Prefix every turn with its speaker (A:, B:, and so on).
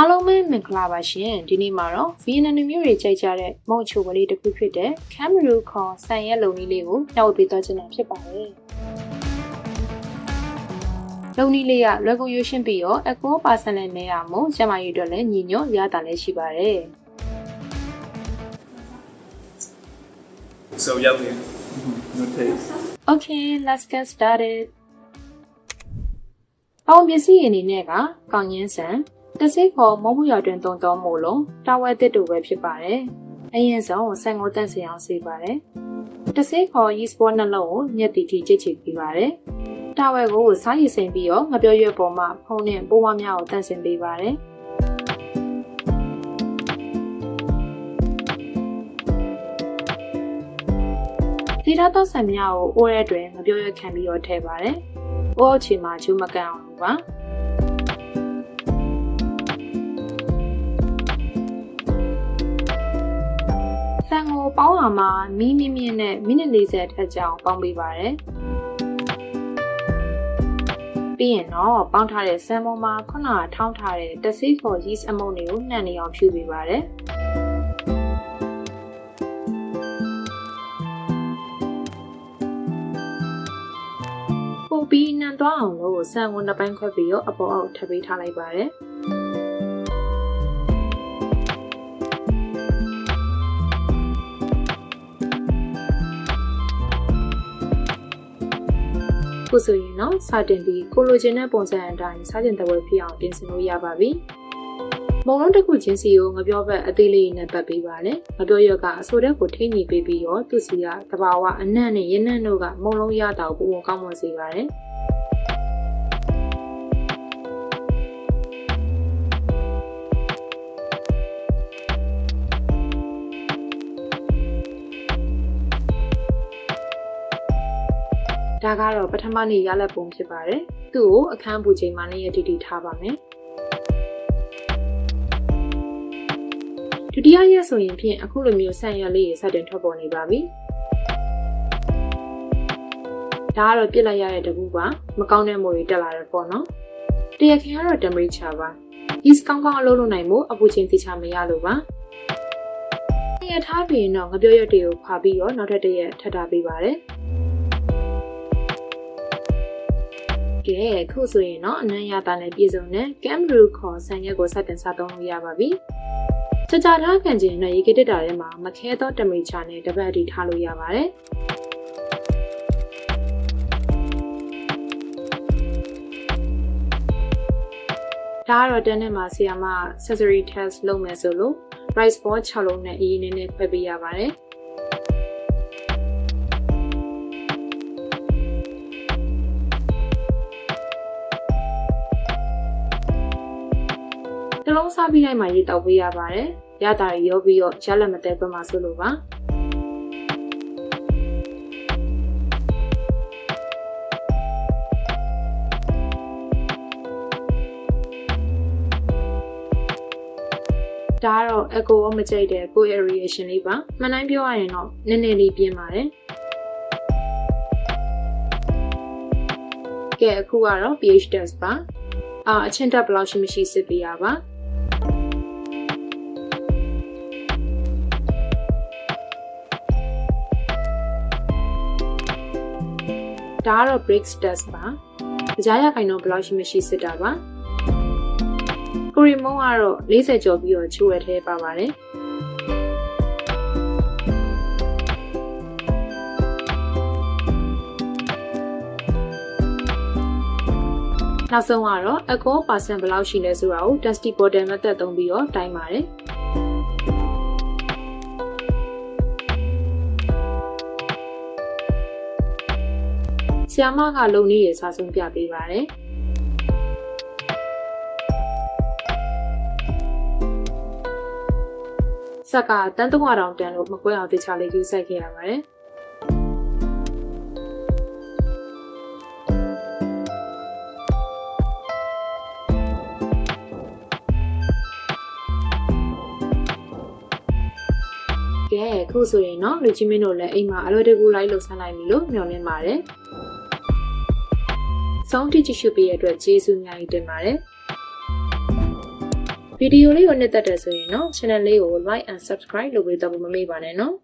A: အားလုံးပဲမင်္ဂလာပါရှင်ဒီနေ့မှာတော့ဗီယက်နမ်မျိုးတွေကြိုက်ကြတဲ့မုတ်ချိုကလေးတစ်ခုဖြစ်တဲ့ Camero ခေါ်ဆန်ရက်လုံလေးလေးကိုညှောက်ပေးသွားချင်တာဖြစ်ပါတယ်လုံနီလေးကလွယ်ကူရွှေရှင်းပြီးတော့အကောပါဆန်နဲ့နေရမို့ကျမကြီးတို့လည်းညီညွတ်ရတာလည်းရှိပါတယ်
B: So yummy.
C: No taste.
A: Okay let's get started ပေါင်းပစ္စည်းအနေနဲ့ကကောင်းရင်းဆန် တစိခေါ်မုံမှုရတွင်သုံးသောမို့လုံးတာဝဲတစ်တူပဲဖြစ်ပါတယ်။အရင်ဆုံးဆန်ကိုတန့်စင်အောင်ဆေးပါတယ်။တစိခေါ် yeast ball နှလုံးကိုညက်တီတီချစ်ချစ်ပေးပါတယ်။တာဝဲကိုစားရည်စိမ်ပြီးတော့ငပြောရွက်ပေါ်မှာဖုံးနဲ့ပိုးမများကိုတန့်စင်ပေးပါတယ်။ဒီထားသောဆန်များကိုအိုးရဲတွင်ငပြောရွက်ခံပြီးတော့ထည့်ပါတယ်။အိုးအချီမှာချူမကန်အောင်လုပ် ပါ။ဆန်ကိုပေါင်းလာမှာမီးမြင့်မြင့်နဲ့မိနစ်40ထက်ကြအောင်ပေါင်းပေးပါတယ်။ပြီးရင်တော့ပေါင်းထားတဲ့ဆန်ပေါ်မှာခုနကထောင်းထားတဲ့တဆိခေါ် yeast အမုန်းတွေကိုနှံ့နေအောင်ဖြူပေးပါတယ်။ပို့ပြီးနှံသွားအောင်လို့ဆန်ကိုနှစ်ပိုင်းခွဲပြီးတော့အပေါ်အောက်ထပ်ပေးထားလိုက်ပါတယ်။ ဆိုရင်တော့စတင်ပြီးကိုလိုချင်တဲ့ပုံစံအတိုင်းစားကျင်တဲ့ဝယ်ဖြစ်အောင်ပြင်ဆင်လို့ရပါပြီ။မုံလုံးတစ်ခုချင်းစီကိုငပြောဘက်အသေးလေးနဲ့ပတ်ပေးပါလေ။ငပြောရွက်ကအဆိုတဲ့ကိုထိညီပေးပြီးတော့သူစီကတဘာဝအနံ့နဲ့ရနံ့တို့ကမုံလုံးရတာကိုပုံပုံကောင်းမွန်စေပါတယ်။ ဒါကတော့ပထမနေ့ရလက်ပုံဖြစ်ပါတယ်။သူ့ကိုအခန်းပူချိန်မှလည်းရတီတီထားပါမယ်။ဒုတိယရက်ဆိုရင်ဖြင့်အခုလိုမျိုးဆန်ရက်လေးရစတင်ထွက်ပေါ်နေပါပြီ။ဒါကတော့ပြစ်လိုက်ရတဲ့တကူပါမကောင်းတဲ့မိုးတွေတက်လာတယ်ပေါ့နော်။တရခင်ကတော့ temperature ပါ။ yeast ကောင်းကောင်းအလုပ်လုပ်နိုင်မှုအပူချိန်တိကျမရလို့ပါ။ရထားပြီးရင်တော့ငပြောရက်တွေကိုခွာပြီးတော့နောက်ထပ်တစ်ရက်ထပ်ထားပေးပါတယ်။ ကဲခုဆိုရင်တော့အနံ့ရတာနဲ့ပြည်စုံတဲ့ Camru ခေါ်ဆန်ရက်ကိုစတင်စားသုံးလို့ရပါပြီ။ကြာကြာထားခံခြင်းနဲ့ရေကတစ်တာထဲမှာမခဲသော temperature နဲ့တပတ်အထိထားလို့ရပါတယ်။ဒါကတော့တန်းထဲမှာဆီယာမ sensory test လုပ်မယ်ဆိုလို့ rice ball 6လုံးနဲ့အရင်နည်းနည်းခွဲပေးရပါတယ်။ တစ်လုံးစားပြီးတိုင်းမှာရေတောက်ပေးရပါတယ်။ရတာတွေရောပြီးတော့ရလက်မတဲဘက်မှာဆိုလို့ပါ။ဒါကတော့ echo ရောမကြိုက်တဲ့ကိုယ့်ရဲ့ reaction လေးပါ။မှန်တိုင်းပြောရရင်တော့နည်းနည်းလေးပြင်းပါတယ်။ကဲအခုကတော့ pH test ပါ။အာအချင်းတက်ဘယ်လောက်ရှိမရှိစစ်ပေးရပါ။ ဒါကတော့ breaks test ပါ။ကြားရခိုင်တော့ဘယ်လောက်ရှိမရှိစစ်တာပါ။ကိုရီမုံကတော့40ကျော်ပြီးတော့ချိုးရထဲပါပါတယ်။နောက်ဆုံးကတော့ alcohol percent ဘယ်လောက်ရှိလဲဆိုတာကို dusty bottle method သုံးပြီးတော့တိုင်းပါတယ်။ ဆီယာမကလုံနည်းရစားဆုံးပြပေးပါတယ်။ဆက်ကတန်းသုံးရအောင်တန်လို့မကွဲအောင်တခြားလေးယူဆိုင်ခဲ့ရပါတယ်။ကဲခုဆိုရင်တော့လူချင်းမင်းတို့လည်းအိမ်မှာအလွယ်တကူလိုက်လို့ဆန်းနိုင်ပြီလို့မျှော်လင့်ပါတယ်။ ဆုံးထိကြည့်ရှုပေးရတဲ့အတွက်ကျေးဇူးအများကြီးတင်ပါတယ်။ဗီဒီယိုလေးကိုနှစ်သက်တယ်ဆိုရင်နော် channel လေးကို like and subscribe လုပ်ပေးတော့မမေ့ပါနဲ့နော်